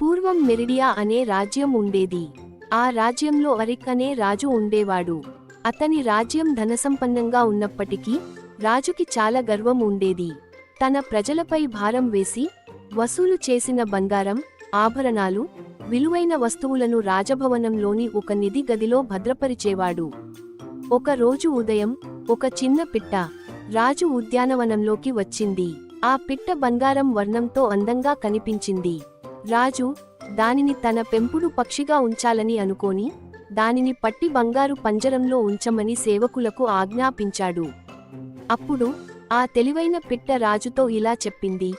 పూర్వం మెరిడియా అనే రాజ్యం ఉండేది. ఆ రాజ్యంలో అరిక్ అనే రాజు ఉండేవాడు. అతని రాజ్యం ధనసంపన్నంగా ఉన్నప్పటికీ రాజుకి చాలా గర్వం ఉండేది. తన ప్రజలపై భారం వేసి వసూలు చేసిన బంగారం ఆభరణాలు విలువైన వస్తువులను రాజభవనంలోని ఒక నిధి గదిలో భద్రపరిచేవాడు. ఒక రోజు ఉదయం ఒక చిన్న పిట్ట రాజు ఉద్యానవనంలోకి వచ్చింది. ఆ పిట్ట బంగారం వర్ణంతో అందంగా కనిపించింది. రాజు దానిని తన పెంపుడు పక్షిగా ఉంచాలని అనుకోని దానిని పట్టి బంగారు పంజరంలో ఉంచమని సేవకులకు ఆజ్ఞాపించాడు. అప్పుడు ఆ తెలివైన పిట్ట రాజుతో ఇలా చెప్పింది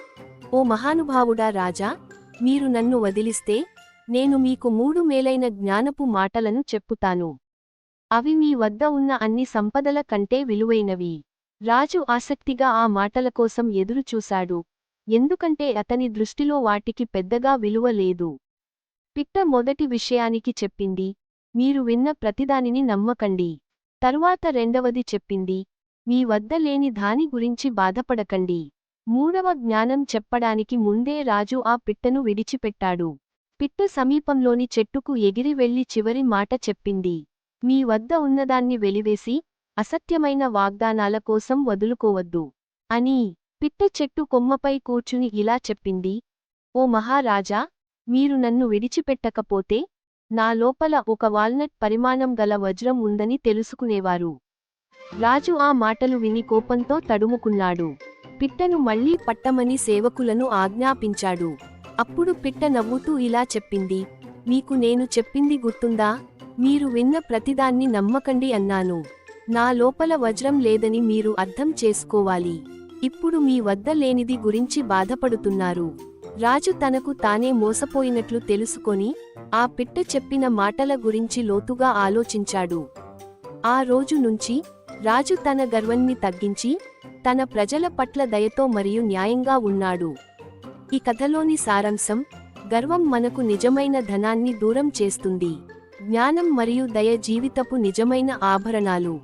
ఓ మహానుభావుడా రాజా మీరు నన్ను వదిలిస్తే నేను మీకు మూడు మేలైన జ్ఞానపు మాటలను చెప్పుతాను. అవి మీ వద్ద ఉన్న అన్ని సంపదల కంటే విలువైనవి. రాజు ఆసక్తిగా ఆ మాటల కోసం ఎదురుచూశాడు. ఎందుకంటే అతని దృష్టిలో వాటికి పెద్దగా విలువ లేదు. పిట్ట మొదటి విషయానికి చెప్పింది మీరు విన్న ప్రతిదానిని నమ్మకండి. తరువాత రెండవది చెప్పింది మీ వద్ద లేని దాని గురించి బాధపడకండి. మూడవ జ్ఞానం చెప్పడానికి ముందే రాజు ఆ పిట్టను విడిచిపెట్టాడు. పిట్ట సమీపంలోని చెట్టుకు ఎగిరి వెళ్ళి చివరి మాట చెప్పింది మీ వద్ద ఉన్నదాన్ని వెలివేసి అసత్యమైన వాగ్దానాల కోసం వదులుకోవద్దు అని. పిట్ట చెట్టు కొమ్మపై కూర్చుని ఇలా చెప్పింది ఓ మహారాజా మీరు నన్ను విడిచిపెట్టకపోతే నా లోపల ఒక వాల్నట్ పరిమాణం గల వజ్రం ఉందని తెలుసుకునేవారు. రాజు ఆ మాటలు విని కోపంతో తడుముకున్నాడు. పిట్టను మళ్ళీ పట్టమని సేవకులను ఆజ్ఞాపించాడు. అప్పుడు పిట్ట నవ్వుతూ ఇలా చెప్పింది మీకు నేను చెప్పింది గుర్తుందా? మీరు విన్న ప్రతిదాన్ని నమ్మకండి అన్నాను. నా లోపల వజ్రం లేదని మీరు అర్థం చేసుకోవాలి. ఇప్పుడు మీ వద్ద లేనిది గురించి బాధపడుతున్నారు. రాజు తనకు తానే మోసపోయినట్లు తెలుసుకొని ఆ పిట్ట చెప్పిన మాటల గురించి లోతుగా ఆలోచించాడు. ఆ రోజు నుంచి రాజు తన గర్వాన్ని తగ్గించి తన ప్రజల పట్ల దయతో మరియు న్యాయంగా ఉన్నాడు. ఈ కథలోని సారాంశం గర్వం మనకు నిజమైన ధనాన్ని దూరం చేస్తుంది. జ్ఞానం మరియు దయ జీవితపు నిజమైన ఆభరణాలు.